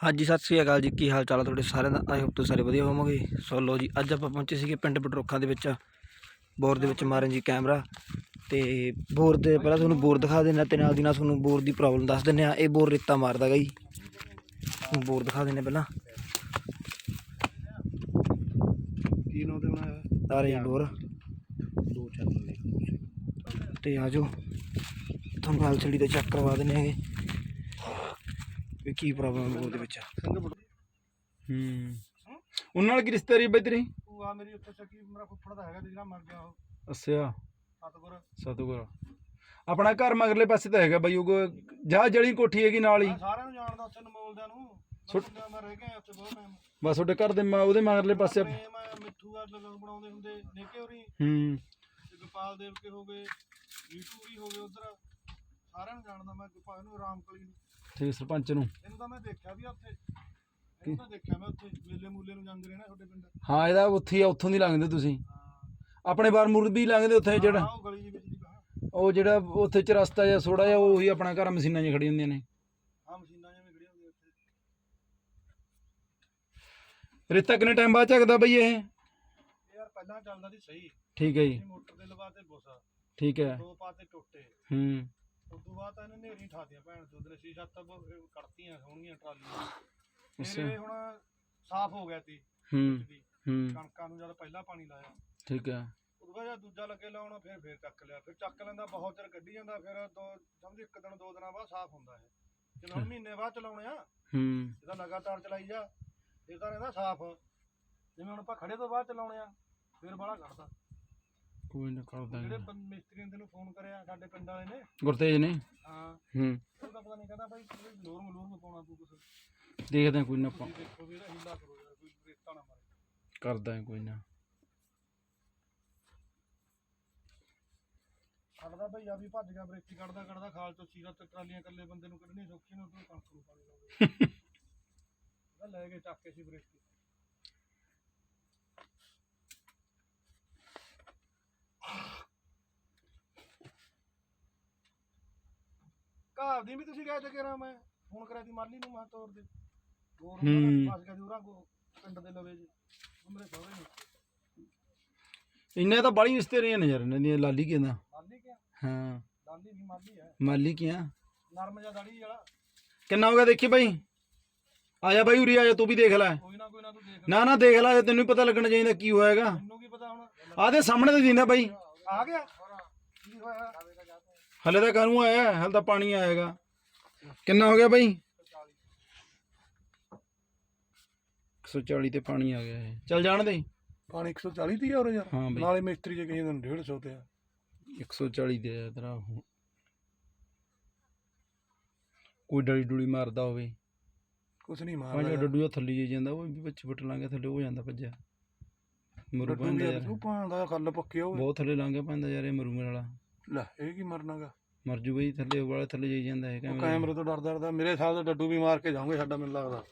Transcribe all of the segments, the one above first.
ਹਾਂਜੀ ਸਤਿ ਸ੍ਰੀ ਅਕਾਲ ਜੀ। ਕੀ ਹਾਲ ਚਾਲ ਆ ਤੁਹਾਡੇ ਸਾਰਿਆਂ ਦਾ? ਆਈ ਹੋਪ ਤੁਸੀਂ ਸਾਰੇ ਵਧੀਆ ਹੋਵੋਗੇ। ਸੋ ਲੋ ਜੀ ਅੱਜ ਆਪਾਂ ਪਹੁੰਚੇ ਸੀਗੇ ਪਿੰਡ ਬਡਰੋਖਾਂ ਦੇ ਵਿੱਚ ਬੋਰ ਦੇ ਵਿੱਚ ਮਾਰਨ ਜੀ ਕੈਮਰਾ। ਤੇ ਬੋਰ ਦੇ ਪਹਿਲਾਂ ਤੁਹਾਨੂੰ ਬੋਰ ਦਿਖਾ ਦਿੰਦੇ ਹਾਂ ਤੇ ਨਾਲ ਦੀ ਨਾਲ ਤੁਹਾਨੂੰ ਬੋਰ ਦੀ ਪ੍ਰੋਬਲਮ ਦੱਸ ਦਿੰਦੇ ਆ। ਇਹ ਬੋਰ ਰੇਤਾ ਮਾਰਦਾ ਗਾ ਜੀ। ਤੁਹਾਨੂੰ ਬੋਰ ਦਿਖਾ ਦਿੰਦੇ ਹਾਂ ਪਹਿਲਾਂ। ਕੀ ਨੋ ਤੇ ਬਣਾਇਆ? ਰਹੀ ਬੋਰ। ਦੋ ਚੈਨਲ ਨੇ ਤੇ ਆ ਜਾਓ। ਤੁਹਾਨੂੰ ਐਲਸੀਡੀ ਤੇ ਚੈੱਕ ਕਰਵਾ ਦਿੰਦੇ ਹੈਗੇ। ਵੀ ਕੀ ਪ੍ਰੋਬਲਮ ਬੋਰ ਦੇ ਵਿੱਚ। ਹੂੰ। ਉਹਨਾਂ ਨਾਲ ਕੀ ਰਿਸ਼ਤੇਦਾਰੀ ਬਈ ਤੇਰੀ? ਉਹ ਆ ਮੇਰੀ ਉੱਥੇ ਚੱਕੀ ਮੇਰਾ ਫੁੱਫੜ ਦਾ ਹੈਗਾ ਤੇ ਜਿਹੜਾ ਮਰ ਗਿਆ ਉਹ। ਅੱਛਾ। ਸਤਗੁਰ। ਸਤਿਗੁਰ। ਆਪਣਾ ਘਰ ਮਗਰਲੇ ਪਾਸੇ ਤਾਂ ਹੈਗਾ ਬਈ ਉਹ ਜਹਾ ਜਲੀ ਕੋਠੀ ਹੈਗੀ ਨਾਲ ਹੀ। ਮੈਂ ਸਾਰਿਆਂ ਨੂੰ ਜਾਣਦਾ ਉੱਥੇ ਨਮੋਲਦਿਆਂ ਨੂੰ। ਸੁੱਟ- ਸੁੱਟ ਮੈਂ ਰਹਿ ਗਿਆ ਉੱਥੇ ਬਹੁਤ ਟਾਈਮ ਬਸ ਤੁਹਾਡੇ ਘਰ ਦੇ ਮ- ਉਹਦੇ ਮਗਰਲੇ ਪਾਸੇ ਮੈਂ ਮਿੱਠੂ ਆ ਲੋਕ ਬਣਾਉਂਦੇ ਹੁੰਦੇ ਨੇਕੇ ਹੋਰੀ। ਹੂੰ। ਤੇ ਗੋਪਾਲ ਦੇਵ ਕੇ ਹੋ ਗਏ ਨੀਟੂ ਵੀ ਹੋ ਗਏ ਉਧਰ। ਸਾਰਿਆਂ ਨੂੰ ਜਾਣਦਾ ਮੈਂ ਗੋਪਾਲ ਨੂੰ ਰਾਮਕਲੀ ਨੂੰ। ਠੀਕ ਸਰਪੰਚ ਨੂੰ। ਇਹਨੂੰ ਤਾਂ ਮੈਂ ਦੇਖਿਆ ਵੀ ਉੱਥੇ। ਇਹਨੂੰ ਤਾਂ ਦੇਖਿਆ ਮੈਂ ਉੱਥੇ ਮੇਲੇ ਮੂਲੇ ਨੂੰ ਜਾਂਦੇ ਰਹੇ ਨਾ ਤੁਹਾਡੇ ਪਿੰਡ। ਹਾਂ ਇਹਦਾ ਉੱਥੇ ਆ, ਉੱਥੋਂ ਦੀ ਲੰਘਦੇ ਤੁਸੀਂ। ਆਪਣੇ ਬਾਰ ਮੁਰਦ ਵੀ ਲੰਘਦੇ ਉੱਥੇ ਜਿਹੜਾ। ਹਾਂ, ਉਹ ਗਲੀ ਦੇ ਵਿੱਚ ਦੀ ਬਾਹਰ। ਉਹ ਜਿਹੜਾ ਉੱਥੇ ਚ ਰਸਤਾ ਜਾਂ ਥੋੜਾ ਜਿਹਾ ਉਹੀ ਆਪਣਾ ਘਰ ਮਸ਼ੀਨਾਂ ਜਿਹੀਆਂ ਖੜੀ ਹੁੰਦੀਆਂ ਨੇ। ਹਾਂ ਮਸ਼ੀਨਾਂ ਜਿਵੇਂ ਖੜੀਆਂ ਹੁੰਦੀਆਂ ਉੱਥੇ। ਰੇਤਾ ਕਿੰਨੇ ਟਾਈਮ ਬਾਅਦ ਚੱਕਦਾ ਬਈ ਇਹ? ਇਹ ਯਾਰ ਪਹਿਲਾਂ ਚੱਲਦਾ ਸੀ ਸਹੀ। ਠੀਕ ਹੈ ਜੀ। ਇਹ ਮੋਟਰ ਦੇ ਲਵਾ ਤੇ ਬੋਸਾ। ਠੀਕ ਹੈ। ਦੋ ਪਾਤੇ ਟੁੱਟੇ। ਹੂੰ। ਉਸ ਤੋਂ ਬਾਅਦ ਤਾਂ ਇਹਨੇ ਨੇਰੀ ਠਾਤੀਆਂ ਭੈਣ ਚੋਦ ਨੇ ਸ਼ੀਸ਼ਾ ਤਾਂ ਕੱਢਤੀਆਂ ਸੋਹਣੀਆਂ ਟਰਾਲੀਆਂ। ਫਿਰ ਅੱਛਾ। ਇਹ ਹੁਣ ਸਾਫ਼ ਹੋ ਗਿਆ ਤੀ ਹੂੰ ਦੀ ਹੂੰ। ਕਣਕਾਂ ਨੂੰ ਜਦ ਪਹਿਲਾਂ ਪਾਣੀ ਲਾਇਆ। ਠੀਕ ਹੈ ਉਦੋਂ ਬਾਅਦ ਜਦ ਦੂਜਾ ਲੱਗੇ ਲਾਉਣਾ ਫਿਰ ਫਿਰ ਚੱਕ ਲਿਆ। ਫਿਰ ਚੱਕ ਲੈਂਦਾ ਬਹੁਤ ਚਿਰ ਕੱਢੀ ਜਾਂਦਾ ਫਿਰ ਦੋ ਸਮਝ ਇੱਕ ਦਿਨ ਦੋ ਦਿਨਾਂ ਬਾਅਦ ਸਾਫ਼ ਹੁੰਦਾ ਹੈ ਜਦੋਂ ਹੁਣ ਮਹੀਨੇ ਬਾਅਦ ਚਲਾਉਣੇ ਆ। ਹੂੰ। ਇਹਦਾ ਲਗਾਤਾਰ ਚਲਾਈ ਜਾ। ਇਹ ਤਾਂ ਰਹਿੰਦਾ ਸਾਫ਼। ਜਿਵੇਂ ਹੁਣ ਆਪਾਂ ਖੜੇ ਤੋਂ ਬਾਅਦ ਚਲਾਉਣੇ ਆ ਫਿਰ ਬਾਹਲਾ ਕੱਢਦਾ ਕੋਈ ਨਾ ਕਰ ਜਿਹੜੇ ਦਾਂਗੇ ਬੰ- ਮਿਸਤਰੀ ਨੇ ਤੈਨੂੰ ਫੋਨ ਕਰਿਆ ਸਾਡੇ ਪਿੰਡ ਵਾਲੇ ਨੇ। ਗੁਰਤੇਜ ਨੇ? ਹਾਂ। ਹੂੰ। ਉਹ ਤਾਂ ਪਤਾ ਨਹੀਂ ਕਹਿੰਦਾ ਭਾਈ ਲੋਰ ਮਲੂਰ ਨੂੰ ਪਾਉਣਾ ਤੂੰ ਕੁਛ। ਦੇਖਦੇ ਹਾਂ ਕੋਈ ਨਾ ਆਪਾਂ ਦੇਖੋ ਵੀ ਇਹਦਾ ਹੀਲਾ ਕਰੋ ਯਾਰ ਕੋਈ ਰੇਤਾ ਨਾ ਮਾਰੇ। ਕਰਦਾ ਹਾਂ ਕੋਈ ਨਾ। ਕੱਢਦਾ ਭਈ ਆ ਵੀ ਭੱਜ ਗਿਆ ਬਰੇਤੀ ਕੱਢਦਾ ਕੱਢਦਾ ਖਾਲ ਤੋਂ ਚੀਰਾ ਤੇ ਟਰਾਲੀਆਂ ਇਕੱਲੇ ਬੰਦੇ ਨੂੰ ਕੱਢਣੀ ਸੌਖੀ ਨੇ ਉਦੋਂ ਕਣਕ ਨੂੰ ਪਾਣੀ ਲਾਉਂਦੇ। ਉਹਦਾ ਲੈ ਕੇ ਚੱਕ ਕੇ ਸੀ ਬਰੇਤੀ। ਘਰ ਦੀ ਵੀ ਤੁਸੀਂ ਗਏ ਤੇ ਕਿਹਾ ਮੈਂ ਫੋਨ ਕਰਿਆ ਸੀ ਮਾਲੀ ਨੂੰ ਮੈਂ ਤੋਰ ਦੇ ਹੋਰ ਹੂੰ। ਫਸ ਗਿਆ ਸੀ ਉਹਨਾਂ ਕੋ ਪਿੰਡ ਦੇ ਲਵੇ ਜੀ। ਉਹ ਮੇਰੇ ਸਹੁਰੇ ਨੇ। ਇੰਨੇ ਤਾਂ ਬੜੀ ਰਿਸ਼ਤੇਦਾਰੀਆਂ ਨੇ ਯਾਰ ਇਹਨਾਂ ਦੀਆਂ ਲਾਲੀ ਕਿਹਦਾ ਮਾਲੀ ਕਿਆ? ਹਾਂ। ਲਾਲੀ ਵੀ ਮਾਲੀ ਹੈ। ਮਾਲੀ ਕਿਆ? ਨਰਮ ਜਿਹਾ ਦਾੜੀ ਵਾਲਾ। ਕਿੰਨਾ ਹੋ ਗਿਆ ਦੇਖੀ ਬਾਈ? ਆ ਜਾ ਬਾਈ ਉਰੀ ਆ ਜਾ ਤੂੰ ਵੀ ਦੇਖ ਲੈ। ਕੋਈ ਨਾ ਕੋਈ ਨਾ ਤੂੰ ਦੇਖ ਨਾ ਨਾ ਦੇਖ ਲੈ ਤੈਨੂੰ ਵੀ ਪਤਾ ਲੱਗਣਾ ਚਾਹੀਦਾ ਕੀ ਹੋਏਗਾ ਮੈਨੂੰ ਕੀ ਪਤਾ ਹੁਣ? ਆ ਦੇ ਸਾਹਮਣੇ ਤੇ ਦਿੰਦਾ ਬਾਈ। ਆ ਗਿਆ। ਕੀ ਹੋਇਆ? ਹਲੇ ਤਾਂ ਕਾਹਨੂੰ ਆਇਆ ਹਲੇ ਤਾਂ ਪਾਣੀ ਆਏਗਾ ਕਿੰਨਾ ਹੋ ਗਿਆ ਬਾਈ? 140 ਤੇ ਪਾਣੀ ਆ ਗਿਆ ਇਹ। ਚੱਲ ਜਾਣ ਦੇ। ਪਾਣੀ 140 ਦੀ ਆ ਯਾਰ। ਹਾਂ ਬਈ। ਨਾਲੇ ਮਿਸਤਰੀ ਜੇ ਕਹੀ ਤੁਹਾਨੂੰ 150 ਤੇ ਆ। 140 ਦੇ ਆ ਤੇਰਾ ਉਹ। ਕੋਈ ਡਲੀ ਡੁਲੀ ਮਾਰਦਾ ਹੋਵੇ। ਕੁਛ ਨਹੀਂ ਪੰਜ ਮਾਰਦਾ ਡੱਡੂ ਜਿਹਾ ਥੱਲੇ ਜਾਈ ਜਾਂਦਾ ਉਹ ਵੀ ਵਿੱਚ ਫੁੱਟ ਲਾਂਗੇ ਥੱਲੇ ਹੋ ਜਾਂਦਾ ਭੱਜਿਆ। ਮਰੂ ਡੱਡੂ ਪੈਂਦਾ ਯਾਰ। ਤੂੰ ਪਾਉਂਦਾ ਖੱਲ ਪੱਕੇ ਹੋਵੇ। ਬਹੁਤ ਥੱਲੇ ਲੰਘ ਪੈਂਦਾ ਯਾਰ ਇਹ ਮਰੂ ਮੇਰੇ ਵਾਲਾ। ਲੈ ਇਹ ਕੀ ਮਰਨਾਗਾ ਮਰ ਜੂ ਬਈ ਥੱਲੇ ਵਾਲਾ ਥੱਲੇ ਜਾਈ ਜਾਂਦਾ ਹੈ ਉਹ ਕੈਮਰੇ ਤੋਂ ਡਰਦਾ ਡਰਦਾ ਮੇਰੇ ਸਾਹ ਦਾ ਡੱਡੂ ਵੀ ਮਾਰ ਕੇ ਜਾਉਂਗੇ ਸਾਡਾ ਮੈਨੂੰ ਲੱਗਦਾ।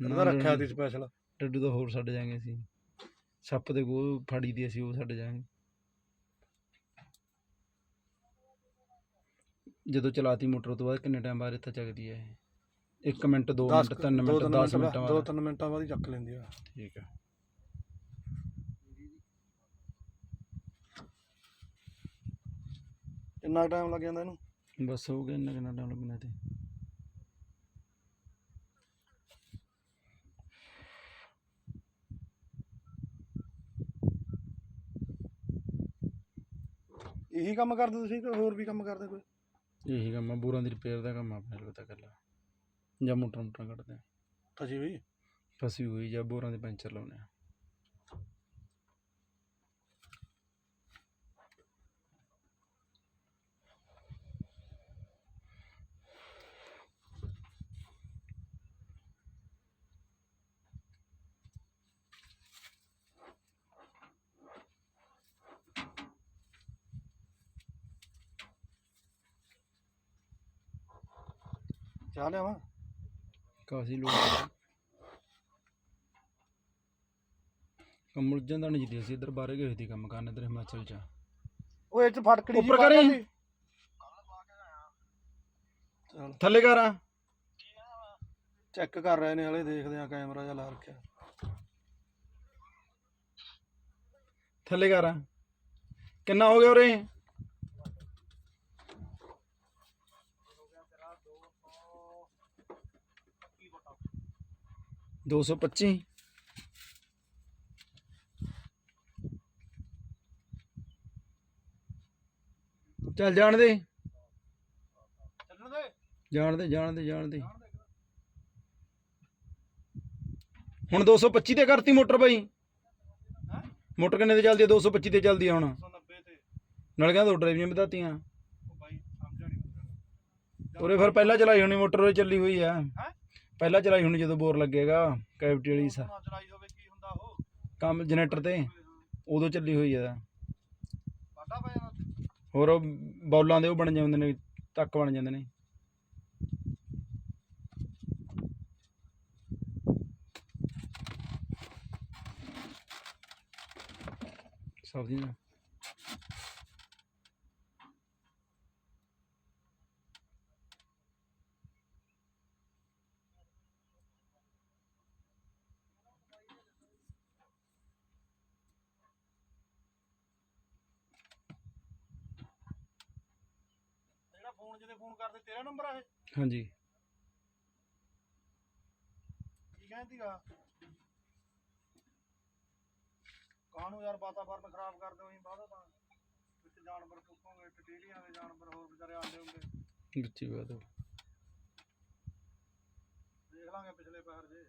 ਇਹਦਾ ਰੱਖਿਆ ਸੀ ਸਪੈਸ਼ਲ ਡੱਡੂ ਤਾਂ ਹੋਰ ਛੱਡ ਜਾਾਂਗੇ ਅਸੀਂ। ਸੱਪ ਦੇ ਗੋਹ ਫਾੜੀ ਦੀ ਅਸੀਂ ਉਹ ਛੱਡ ਜਾਾਂਗੇ। ਜਦੋਂ ਚਲਾਤੀ ਮੋਟਰ ਤੋਂ ਬਾਅਦ ਕਿੰਨੇ ਟਾਈਮ ਬਾਅਦ ਇੱਥੇ ਚੱਕਦੀ ਹੈ ਇਹ? 1 ਮਿੰਟ 2 ਮਿੰਟ 3 ਮਿੰਟ 10 ਮਿੰਟਾਂ ਬਾਅਦ ਤਿੰਨ ਮਿੰਟਾਂ ਬਾਅਦ ਹੀ ਚੱਕ ਲੈਂਦੀ ਆ। ਠੀਕ ਹੈ ਕਿੰਨਾ ਟਾਈਮ ਲੱਗ ਜਾਂਦਾ ਇਹਨੂੰ? ਬਸ ਹੋ ਗਿਆ ਇੰਨਾ ਕਿੰਨਾ ਟਾਈਮ ਲੱਗਣਾ ਤੇ ਇਹੀ ਕੰਮ ਕਰਦੇ ਤੁਸੀਂ ਕਿ ਹੋਰ ਵੀ ਕੰਮ ਕਰਦੇ ਕੋਈ? ਇਹੀ ਕੰਮ ਆ ਬੋਰਾਂ ਦੀ ਰਿਪੇਅਰ ਦਾ ਕੰਮ ਆ ਆਪਣੇ ਕੋਲ ਤਾਂ ਕਰ ਲਾ। ਜਾਂ ਮੋਟਰ ਮੋਟਰ ਕੱਢਦੇ ਆ। ਫਸੀ ਵੀ ਫਸੀ ਹੋਈ ਜਾਂ ਬੋਰਾਂ ਦੇ ਪੈਂਚਰ ਲਾਉਣੇ ਆ। ਚਾਹ ਲਿਆਵਾਂ? ਕਾਫੀ ਲੋਕ ਕੰਮ ਜਾਂਦਾ ਨਹੀਂ ਜਿੱਦੀ ਅਸੀਂ ਇੱਧਰ ਬਾਹਰ ਗਏ ਸੀ ਕੰਮ ਕਰਨ ਇੱਧਰ ਹਿਮਾਚਲ ਚ। ਉਹ ਇਹ ਚ ਫਟਕੜੀ ਉੱਪਰ ਕਰੀ। ਚਲ। ਥੱਲੇ ਕਰ ਚੈੱਕ ਕਰ ਰਹੇ ਨੇ ਹਲੇ ਦੇਖਦੇ ਆ ਕੈਮਰਾ ਜਿਹਾ ਲਾ ਰੱਖਿਆ। ਥੱਲੇ ਕਰ। ਕਿੰਨਾ ਹੋ ਗਿਆ ਉਰੇ? ਦੋ ਸੌ ਪੱਚੀ। ਚੱਲ ਜਾਣ ਦੇ। ਜਾਣ ਦੇ ਜਾਣ ਦੇ ਜਾਣ ਦੇ। ਹੁਣ 225 ਤੇ ਕਰਤੀ ਮੋਟਰ ਬਾਈ। ਹੈਂ? ਮੋਟਰ ਕਿੰਨੇ ਤੇ ਚੱਲਦੀ ਹੈ 225 ਤੇ ਚੱਲਦੀ ਆ ਹੁਣ। 190 ਤੇ ਨਾਲ ਕਹਿੰਦਾ ਡਰਾਈਵੀਆਂ ਵਧਾਤੀਆਂ। ਉਹ ਬਾਈ ਸਮਝਿਆ ਨਹੀਂ ਉਰੇ ਫਿਰ ਪਹਿਲਾਂ ਚਲਾਈ ਹੋਣੀ ਮੋਟਰ ਉਹ ਚੱਲੀ ਹੋਈ ਆ। ਹੈਂ? ਪਹਿਲਾਂ ਚਲਾਈ ਹੋਣੀ ਜਦੋਂ ਬੋਰ ਲੱਗੇਗਾ ਕੈਵਿਟੀ ਵਾਲੀ ਸਾ ਨਾ ਚਲਾਈ ਹੋਵੇ ਕੀ ਹੁੰਦਾ ਉਹ? ਕੰਮ ਜਨਰੇਟਰ ਤੇ ਉਦੋਂ ਚੱਲੀ ਹੋਈ ਆ। ਵਾਢਾ ਪੈ ਜਾਣਾ ਹੋਰ ਉਹ ਬੌਲਾਂ ਦੇ ਉਹ ਬਣ ਜਾਂਦੇ ਨੇ ਤੱਕ ਬਣ ਜਾਂਦੇ ਨੇ। ਸਬਜ਼ੀ ਨਾ ਫੋਨ ਜਿਹਦੇ ਫੋਨ ਕਰਦੇ ਤੇਰਾ ਨੰਬਰ ਆ ਇਹ? ਹਾਂਜੀ। ਕੀ ਕਹਿੰਦੀਗਾ ਕਾਹਨੂੰ ਯਾਰ ਵਾਤਾਵਰਨ ਖਰਾਬ ਕਰਦੇ ਹੋ ਅਸੀਂ ਬਾਹਰ ਤਾਂ? ਵਿੱਚ ਜਾਨਵਰ ਪੁੱਟੋਗੇ ਟਟੇਲੀਆਂ ਦੇ ਜਾਨਵਰ ਹੋਰ ਵਿਚਾਰੇ ਆਉਂਦੇ ਹੁੰਦੇ। ਵਿੱਚੀ ਬਾਤ ਦੇਖ ਲਾਂਗੇ ਪਿਛਲੇ ਪੈਰ ਜੇ।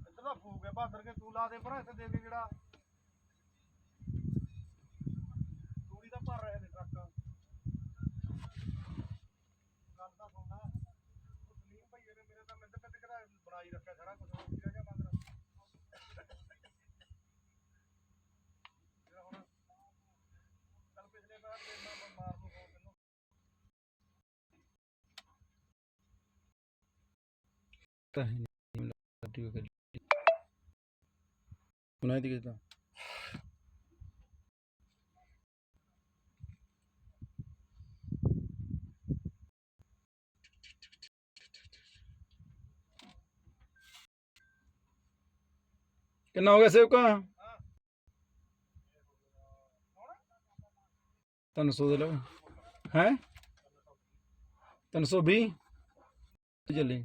ਇੱਧਰ ਦਾ ਫੂਕ ਹੈ ਕੇ ਤੂੰ ਲਾ ਦੇ ਪਰ ਇੱਥੇ ਦੇ ਕੇ ਜਿਹੜਾ ਤੂੜੀ ਦਾ ਭਰ ਰਹੇ ਨੇ ਟਰੱਕ ਗੱਲ ਤਾਂ ਸੁਣਨਾ ਉਹ ਸਲੀਮ ਭਈਏ ਨੇ ਮੇਰੇ ਤਾਂ ਮਿੰਟ ਮਿੰਟ ਕਰਾ ਬਣਾਈ ਰੱਖਿਆ ਸਾਰਾ ਕੁਝ ਹੋਰ ਕੀ ਰਹਿ ਗਿਆ ਜਿਹੜਾ ਹੁਣ ਕੱਲ ਪਿਛਲੇ ਪੈਰ ਦੇ ਮੈਂ ਮਾਰ ਨੂੰ ਫੋਨ ਤੈਨੂੰ ਤਾਂ ਨਹੀਂ ਲੱਡੀ ਹੋ ਗਈ ਉਹਨਾਂ ਦੀ ਕਿਦਾਂ ਕਿੰਨਾ ਹੋ ਗਿਆ ਸੇਵਕਾ? 300 ਦੇ ਲਓ। ਹੈ? 320 ਚੱਲੇ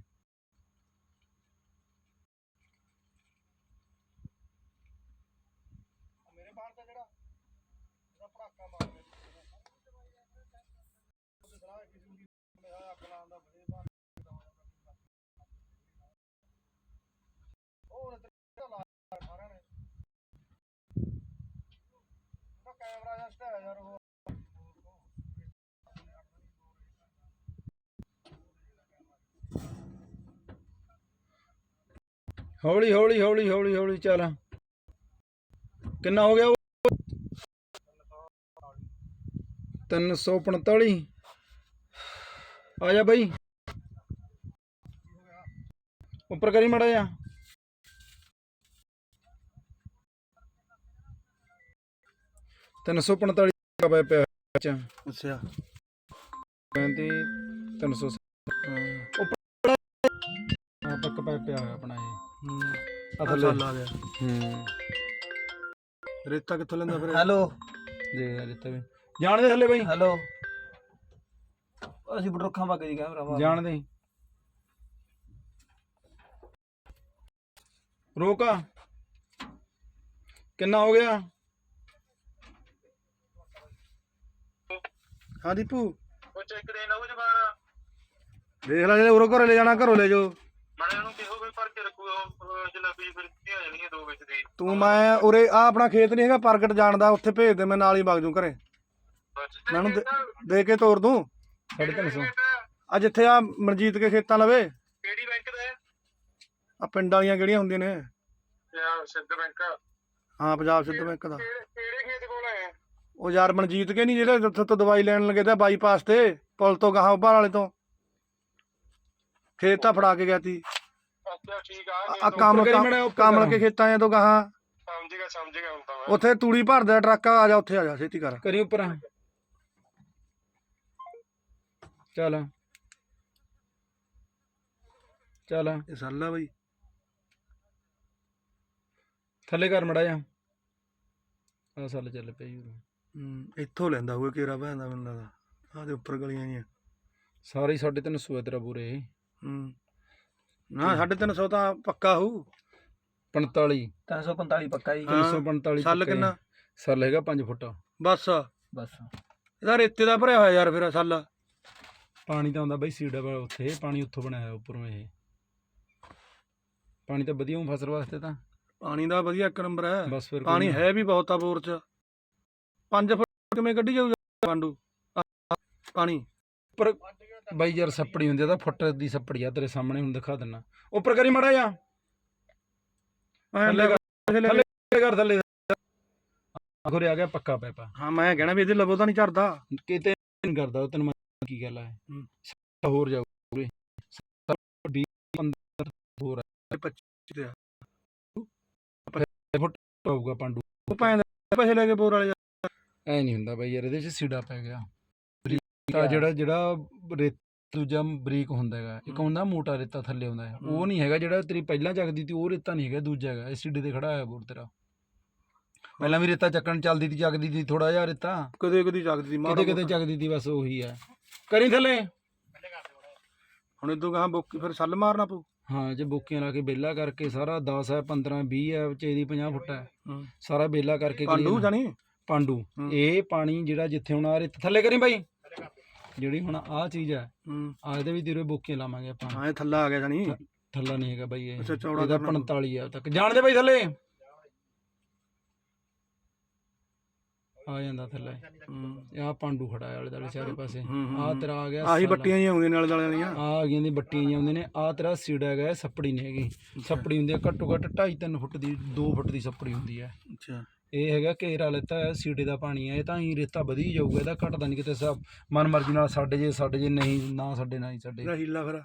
ਮੇਰੇ ਬਾਹਰ ਦਾ ਜਿਹੜਾ ਜਿਹੜਾ ਪੜਾਕਾ ਮਾਰ ਗਿਆ ਉਹਦੇ ਸਲਾਹ ਕਿਸੇ ਨੂੰ ਮੇਰਾ ਅੱਗ ਲਾਉਣ ਦਾ ਬੜੇ ਬਾਹਰ ਉਹ ਉਹਨੇ ਤੇ ਲਾ ਸਾਰਿਆਂ ਨੇ ਉਹਦਾ ਕੈਮਰਾ ਯਾਰ ਉਹ ਹੌਲੀ ਹੌਲੀ ਹੌਲੀ ਹੌਲੀ ਹੌਲੀ ਚੱਲ। ਕਿੰਨਾ ਹੋ ਗਿਆ ਉਹ? 345 ਆ ਜਾ ਬਾਈ। ਉੱਪਰ ਕਰੀ ਮੜਾ ਜਾ ਤਿੰਨ ਸੌ ਪੰਤਾਲੀ ਦਾ ਪਿਆ ਪਿਆ ਵਿੱਚ ਅੱਛਾ। ਕਹਿੰਦੇ 300 ਉੱਪਰ ਹਾਂ ਪੱਕ ਪਿਆ ਪਿਆ ਹੋਇਆ ਆਪਣਾ ਇਹ। ਆ ਥੱਲੇ। ਆ ਗਿਆ। ਹੂੰ। ਰੇਤਾ ਕਿੱਥੋਂ ਲੈਂਦਾ ਫਿਰ ਹੈਲੋ। ਦੇ ਦੇ ਦਿੱਤਾ ਵੀ। ਜਾਣ ਦੇ ਥੱਲੇ ਬਾਈ। ਹੈਲੋ। ਅਸੀਂ ਬਟਰੋਖਾਂ ਪਾ ਕੇ ਦੀ ਕੈਮਰਾ ਮਾਰ ਜਾਣ ਦੇ। ਰੋਕਾ। ਕਿੰਨਾ ਹੋ ਗਿਆ? ਹਾਂ ਦੀਪੂ। ਉਹ ਚੈੱਕ ਦੇ ਨਾ ਉਹ ਜਮਾਨਾ ਦੇਖ ਲੈ ਜੇ ਉਰੋਂ ਘਰੋਂ ਲੈ ਜਾਣਾ ਘਰੋਂ ਲੈ ਜਾਓ। ਮਣੇ ਉਹਨੂੰ ਕਿਹੋ ਵੀ ਭਰ ਕੇ ਰੱਖੂਗਾ ਉਹ ਜਲੇਬੀ ਫਿਰ ਕੀ ਆ ਜਾਣਗੀਆਂ ਦੋ ਵਿੱਚ ਦੀ। ਤੂੰ ਮੈਂ ਉਰੇ ਆ ਆਪਣਾ ਖੇਤ ਨਹੀਂ ਹੈਗਾ ਪ੍ਰਗਟ ਜਾਣਦਾ ਉੱਥੇ ਭੇਜ ਦੇ ਮੈਂ ਨਾਲ ਹੀ ਵਗ ਜੂ ਘਰੇ। ਮੈਂ ਉਹਨੂੰ ਦੇ- ਦੇ ਕੇ ਤੋਰ ਦੂੰ। ਸਾਢੇ ਤਿੰਨ ਸੌ ਆ? ਜਿੱਥੇ ਆ ਮਨਜੀਤ ਕੇ ਖੇਤਾਂ ਲਵੇ। ਕਿਹੜੀ ਬੈਂਕ ਦਾ ਹੈ ਆ ਪਿੰਡ ਵਾਲੀਆਂ ਕਿਹੜੀਆਂ ਹੁੰਦੀਆਂ ਨੇ? ਯਾਰ ਸਿੱਧ ਬੈਂਕ ਹਾਂ ਪੰਜਾਬ ਸਿੱਧ ਬੈਂਕ ਦਾ। ਕਿਹੜੇ ਕਿਹੜੇ ਖੇਤ ਕੋਲ ਹੈ ਉਹ ਯਾਰ ਮਨਜੀਤ ਕੇ ਨਹੀਂ ਜਿਹੜੇ ਉੱਥੇ ਤੋਂ ਦਵਾਈ ਲੈਣ ਲੱਗੇ ਤੇ ਬਾਈਪਾਸ ਤੇ ਪੁਲ ਤੋਂ ਗਾਹਾਂ ਉੱਭਰ ਵਾਲੇ ਤੋਂ। ਖੇਤ ਤਾਂ ਫੜਾ ਕੇ ਗਿਆ ਤੀ। ਅੱਛਾ ਠੀਕ ਆ ਆ ਕੰਮ ਕਰੀ ਮਾੜਾ ਉੱਪਰ ਕੰਮ ਕਰ। ਕੇ ਖੇਤਾਂ ਆ ਤੋਂ ਗਾਹਾਂ। ਸਮਝ ਗਿਆ ਸਮਝ ਗਿਆ ਹੁਣ ਤਾਂ ਮੈਂ। ਉੱਥੇ ਤੂੜੀ ਭਰਦਾ ਟਰੱਕ ਆ ਜਾ ਉੱਥੇ ਆ ਜਾ ਛੇਤੀ ਕਰ। ਕਰੀ ਉੱਪਰ ਚੱਲ। ਚੱਲ। ਇਹ ਸੱਲ ਬਾਈ। ਥੱਲੇ ਕਰ ਮੜਾ ਜਾ। ਆ ਸਾਲ ਚੱਲ ਪਿਆ। ਹੂੰ ਇੱਥੋਂ ਲੈਂਦਾ ਹੋਊਗਾ ਕੇਰਾ ਭੈਂਦਾ ਮੈਨੂੰ ਲੱਗਦਾ ਆਹ ਦੇ ਉੱਪਰ ਗਲੀਆਂ ਜੀਆਂ। ਸਾਰੇ ਹੀ ਸਾਢੇ ਤਿੰਨ ਸੌ ਤੇਰਾ ਪੂਰੇ। ਹੂੰ। ਨਾ 350 ਤਾਂ ਪੱਕਾ ਹੋਊ। 45 345 ਪੱਕਾ ਜੀ। ਹਾਂ। 345 ਸੱਲ ਕਿੰਨਾ? ਹੈ। ਸੱਲ ਹੈਗਾ 5 ਫੁੱਟ। ਬਸ। ਬਸ। ਇਹਦਾ ਰੇਤੇ ਦਾ ਭਰਿਆ ਹੋਇਆ ਯਾਰ ਫਿਰ ਸੱਲ। ਪਾਣੀ ਤਾਂ ਆਉਂਦਾ ਬਈ ਸੀੜਾ ਉੱਥੇ। ਪਾਣੀ ਉੱਥੋਂ ਬਣਿਆ ਹੋਇਆ ਉੱਪਰੋਂ ਇਹ। ਪਾਣੀ ਤਾਂ ਵਧੀਆ ਹੂੰ ਫਸਲ ਵਾਸਤੇ ਤਾਂ। ਪਾਣੀ ਦਾ ਵਧੀਆ ਇੱਕ ਨੰਬਰ ਹੈ। ਬਸ ਫਿਰ ਕੋਈ ਪਾਣੀ। ਹੈ ਵੀ ਬਹੁਤ ਆ ਬੋਰ ਚ। 5 ਫੁੱਟ ਕਿਵੇਂ ਕੱਢੀ ਜਾਊਗਾ ਪਾਂਡੂ? ਪਾਣੀ। ਉੱਪਰ ਬਾਈ ਯਾਰ ਸੱਪੜੀ ਹੁੰਦੀ ਆ ਤਾਂ ਫੁੱਟ ਦੀ ਸੱਪੜੀ ਆ ਤੇਰੇ ਸਾਹਮਣੇ ਹੁਣ ਦਿਖਾ ਦਿੰਨਾ। ਉੱਪਰ ਕਰੀ ਮੜਾ ਜਾ ਥੱਲੇ ਕਰ ਆ ਗਿਆ ਪੱਕਾ ਪੈਪਾ। ਹਾਂ ਮੈਂ ਕਹਿਣਾ ਵੀ ਇਹਦੇ ਲਵੋ ਤਾਂ ਨਹੀਂ ਝੜਦਾ। ਕਿਤੇ ਨਹੀਂ ਕਰਦਾ ਉਹ ਤੈਨੂੰ ਮੈਂ ਕੀ ਗੱਲ ਹੈ। ਹੋਰ ਜਾਊ ਪੂਰੇ। 20 15 ਹੋਰ ਇਹ 25 ਤੇ ਆ। ਆਊਗਾ ਪਾਂਡੂ। ਉਹ ਪੈਸੇ ਲੈ ਕੇ ਬੋਰ ਵਾਲੇ ਐ ਨਹੀਂ ਹੁੰਦਾ ਬਾਈ ਯਾਰ ਇਹਦੇ ਚ ਸੀੜਾ ਪੈ ਗਿਆ। ਆ ਜਿਹੜਾ ਜਿਹੜਾ ਰੇਤ ਦੂਜਾ ਬਰੀਕ ਹੁੰਦਾ ਹੈਗਾ ਇੱਕ ਹੁੰਦਾ ਮੋਟਾ ਰੇਤਾ ਥੱਲੇ ਹੁੰਦਾ ਹੈ ਉਹ। ਨਹੀਂ ਹੈਗਾ ਜਿਹੜਾ ਤੇਰੀ ਪਹਿਲਾਂ ਚੱਕਦੀ ਤੀ ਉਹ ਰੇਤਾ ਨਹੀਂ ਹੈਗਾ ਦੂਜਾ ਹੈਗਾ ਸੀੜੇ ਤੇ ਖੜਾ ਹੋਇਆ ਬੋਰ ਤੇਰਾ। ਪਹਿਲਾਂ ਵੀ ਰੇਤਾ ਚੱਕਣ ਚੱਲਦੀ ਤੀ ਚੱਕਦੀ ਤੀ ਥੋੜਾ ਜਿਹਾ ਰੇਤਾ। ਕਦੇ ਕਦੀ ਜਗਦੀ ਸੀ ਮਾੜਾ ਕਿਤੇ ਕਿਤੇ। ਚੱਕਦੀ ਤੀ ਬਸ ਉਹੀ ਹੈ ਕਰੀ ਥੱਲੇ। ਹੁਣ ਇਦੋਂ ਗਾਂ ਬੋਕੀ ਫਿਰ ਸੱਲ ਮਾਰਨਾ ਪਊ। ਹਾਂ ਜੇ ਬੋਕੀਆਂ ਲਾ ਕੇ ਬੇਲਾ ਕਰਕੇ ਸਾਰਾ 10 ਹੈ 15 20 ਹੈ ਵਿੱਚ ਇਹਦੀ 50 ਫੁੱਟ ਹੈ। ਹੂੰ। ਸਾਰਾ ਬੇਲਾ ਕਰਕੇ ਪਾਂਡੂ clear- ਜਾਣੀ? ਪਾਂਡੂ। ਇਹ ਪਾਣੀ ਜਿਹੜਾ ਜਿੱਥੇ ਹੁਣ ਆ ਰੇਤ ਥੱਲੇ ਕਰੀ ਬਾਈ? ਜਿਹੜੀ ਹੁਣ ਆਹ ਚੀਜ਼ ਹੈ ਆ ਇਹਦੇ ਵੀ ਤੇਰੇ ਬੋਕੀਆਂ ਲਾਵਾਂਗੇ ਆਪਾਂ। ਹਾਂ ਇਹ ਥੱਲਾ ਆ ਗਿਆ ਜਾਣੀ। ਥੱਲਾ ਨਹੀਂ ਹੈਗਾ ਬਾਈ ਇਹ। ਅੱਛਾ, ਚੌੜਾ ਇਹਦਾ ਕਰਨਾ। 45 ਆ ਤੱਕ। ਜਾਣਦੇ ਬਾਈ ਥੱਲੇ। ਆ ਜਾਂਦਾ ਥੱਲੇ। ਆ ਪਾਂਡੂ ਖੜਾ ਹੈ ਦੁਆਲੇ ਚਾਰੇ ਪਾਸੇ। ਆ। ਤੇਰਾ ਆ ਗਿਆ ਆਹੀ। ਬੱਟੀਆਂ ਹੀ ਆਉਂਦੀਆਂ ਨਾਲ ਦਾਲੇ ਵਾਲੀਆਂ। ਆ ਆ ਗਈਆਂ ਦੀ ਬੱਟੀਆਂ ਜਿਹੀਆਂ ਆਉਂਦੀਆਂ ਨੇ। ਆ ਤੇਰਾ ਸੀੜਾ ਹੈਗਾ ਸੱਪੜੀ ਨਹੀਂ ਹੈਗੀ। ਸੱਪੜੀ ਹੁੰਦੀ ਹੈ ਘੱਟੋ ਘੱਟ 2.5 3 ਫੁੱਟ ਦੀ 2 ਫੁੱਟ ਦੀ ਸੱਪੜੀ ਹੁੰਦੀ ਹੈ। ਅੱਛਾ। ਇਹ ਹੈਗਾ ਘੇਰਾ ਲੈਤਾ ਹੈ ਸੀੜੇ ਦਾ ਪਾਣੀ ਹੈ ਇਹ ਤਾਂ ਹੀ ਰੇਤਾ ਵਧੀ ਜਾਊਗਾ ਇਹਦਾ ਘਟਦਾ ਨਹੀਂ ਕਿਤੇ ਸਭ ਮਨ ਮਰਜ਼ੀ ਨਾਲ ਸਾਡੇ ਜੇ ਸਾਡੇ ਜੇ ਨਹੀਂ ਨਾ ਸਾਡੇ ਨਾ ਹੀ ਸਾਡੇ। ਇਹਦਾ ਹੀਲਾ ਫਿਰ?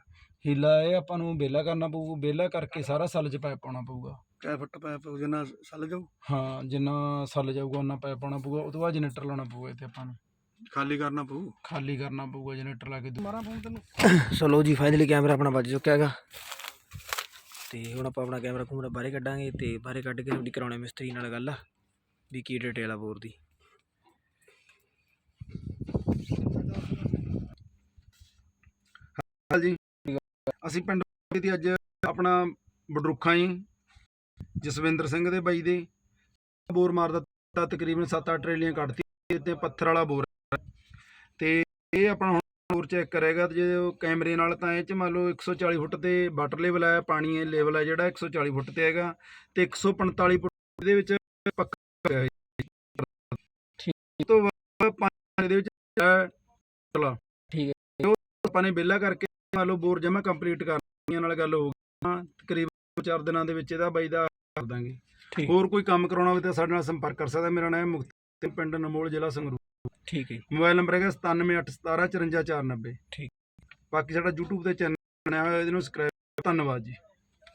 ਹੀਲਾ ਇਹ ਆਪਾਂ ਨੂੰ ਬੇਲਾ ਕਰਨਾ ਪਊਗਾ ਬੇਲਾ ਕਰਕੇ ਸਾਰਾ ਸੱਲ ਚ ਪਾਇਪ ਪਾਉਣਾ ਪਊਗਾ। ਕੈ ਫੁੱਟ ਪੈ ਪਊ ਜਿੰਨਾ ਸੱਲ ਜਾਊ। ਹਾਂ ਜਿੰਨਾ ਸੱਲ ਜਾਊਗਾ ਉਹਨਾਂ ਪਾਇਪ ਪਾਉਣਾ ਪਊਗਾ ਉਹ ਤੋਂ ਬਾਅਦ ਜਨਰੇਟਰ ਲਾਉਣਾ ਪਊਗਾ ਇੱਥੇ ਆਪਾਂ ਨੂੰ। ਖਾਲੀ ਕਰਨਾ ਪਊ? ਖਾਲੀ ਕਰਨਾ ਪਊਗਾ ਜਨਰੇਟਰ ਲਾ ਕੇ। ਮਾਰਾਂ ਫੋਨ ਤੈਨੂੰ। ਸੋ ਲੋ ਜੀ ਫਾਈਨਲੀ ਕੈਮਰਾ ਆਪਣਾ ਵੱਜ ਚੁੱਕਿਆ ਹੈਗਾ। ਤੇ ਹੁਣ ਆਪਾਂ ਆਪਣਾ ਕੈਮਰਾ ਕੂਮਰਾ ਬਾਹਰੇ ਕੱਢਾਂਗੇ ਤੇ ਬਾਹਰੇ ਕੱਢ ਕੇ ਤੁਹਾਡੀ ਕਰਾਉਣੇ ਮਿਸਤਰੀ ਨਾਲ ਗੱਲ। ਆ ਵੀ ਕੀ ਡਿਟੇਲ ਆ ਬੋਰ ਦੀ ਜੀ ਅਸੀਂ ਪਿੰਡ ਦੀ ਅੱਜ ਆਪਣਾ ਬਡਰੁੱਖਾਂ ਜੀ, ਜਸਵਿੰਦਰ ਸਿੰਘ ਦੇ ਬਾਈ ਦੇ ਬੋਰ ਮਾਰਦਾ ਤਾਂ ਤਕਰੀਬਨ 7-8 ਟਰੇਲੀਆਂ ਕੱਢਤੀ ਤੇ ਪੱਥਰ ਵਾਲਾ ਬੋਰ ਹੈ। ਤੇ ਇਹ ਆਪਣਾ ਹੁਣ ਬੋਰ ਚੈੱਕ ਕਰੇਗਾ ਤੇ ਜੇ ਕੈਮਰੇ ਨਾਲ ਤਾਂ ਇਹ ਚ ਮੰਨ ਲਓ 140 ਫੁੱਟ ਤੇ ਵਾਟਰ ਲੈਵਲ ਹੈ ਪਾਣੀ ਹੈ ਲੈਵਲ ਹੈ ਜਿਹੜਾ 140 ਫੁੱਟ ਤੇ ਹੈਗਾ ਤੇ 145 ਫੁੱਟ ਦੇ ਵਿੱਚ ਪੱਕਾ ਹੈ ਠੀਕ ਤੋਂ ਬਾਅਦ ਪਾਣੀ ਦੇ ਵਿੱਚ ਹੈ ਚਲਾ। ਠੀਕ ਹੈ। ਉਹ ਆਪਾਂ ਨੇ ਵਿਹਲਾ ਕਰਕੇ ਮੰਨ ਲਓ ਬੋਰ ਜਮਾ ਕੰਪਲੀਟ ਕਰਨੀਆਂ ਨਾਲ ਗੱਲ ਹੋ ਗਈ। ਹਾਂ, ਤਕਰੀਬਨ 4 ਦਿਨਾਂ ਦੇ ਵਿੱਚ ਇਹਦਾ ਬਾਈ ਦਾ ਕਰ ਦਾਂਗੇ। ਹੋਰ ਕੋਈ ਕੰਮ ਕਰਾਉਣਾ ਹੋਵੇ ਤਾਂ ਸਾਡੇ ਨਾਲ ਸੰਪਰਕ ਕਰ ਸਕਦਾ। ਮੇਰਾ ਨਾਮ ਹੈ ਮੁਕਤ ਪਿੰਡ ਨਮੋਲ ਜ਼ਿਲ੍ਹਾ ਸੰਗਰੂਰ। ਠੀਕ ਹੈ। ਮੋਬਾਈਲ ਨੰਬਰ ਹੈਗਾ 9781175490 ਠੀਕ। ਬਾਕੀ ਸਾਡਾ YouTube ਤੇ ਚੈਨਲ ਬਣਿਆ ਹੋਇਆ ਇਹਦੇ ਨੂੰ ਸਬਸਕ੍ਰਾਈਬ ਧੰਨਵਾਦ ਜੀ।